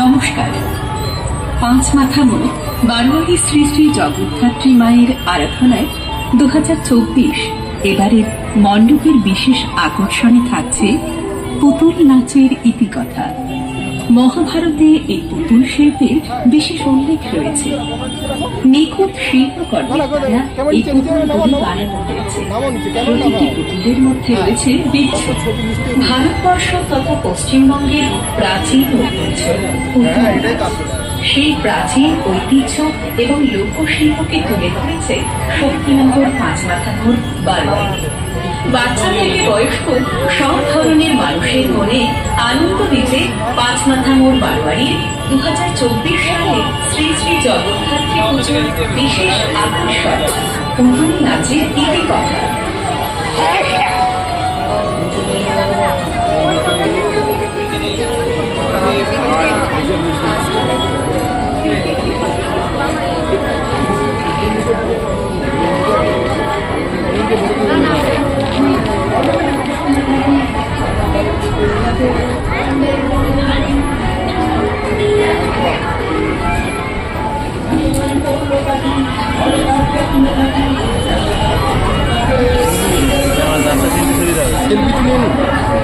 নমস্কার। পাঁচ মাথা মোড় বারোয়ারি শ্রী শ্রী জগদ্ধাত্রী মায়ের আরাধনায় দু হাজার চব্বিশ এবারের মণ্ডপের বিশেষ আকর্ষণে থাকছে পুতুল নাচের ইতিকথা। মহাভারতে এই পুতুল শিল্পের বিশেষ উল্লেখ রয়েছে। নিখুঁত শিল্পকর্মের দ্বারা এই পুতুলগুলি বানানো হয়েছে। প্রতিটি পুতুলের মধ্যে রয়েছে ভারতবর্ষ তথা পশ্চিমবঙ্গের প্রাচীন ঐতিহ্য। সেই প্রাচীন ঐতিহ্য এবং লোকশিল্পকে তুলে ধরেছে শক্তিনগর পাঁচমাথাপুর বারোয়ারি বাচ্চা থেকে বয়স্ক সব ধরনের মানুষের মনে আনন্দ দিতে পাঁচমাথা মোড় বারোয়ারির দু হাজার চব্বিশ সালে শ্রী শ্রী জগদ্ধাত্রী পুজোর বিশেষ আকর্ষণ। পুতুল নাচের ইতিকথা আমার in between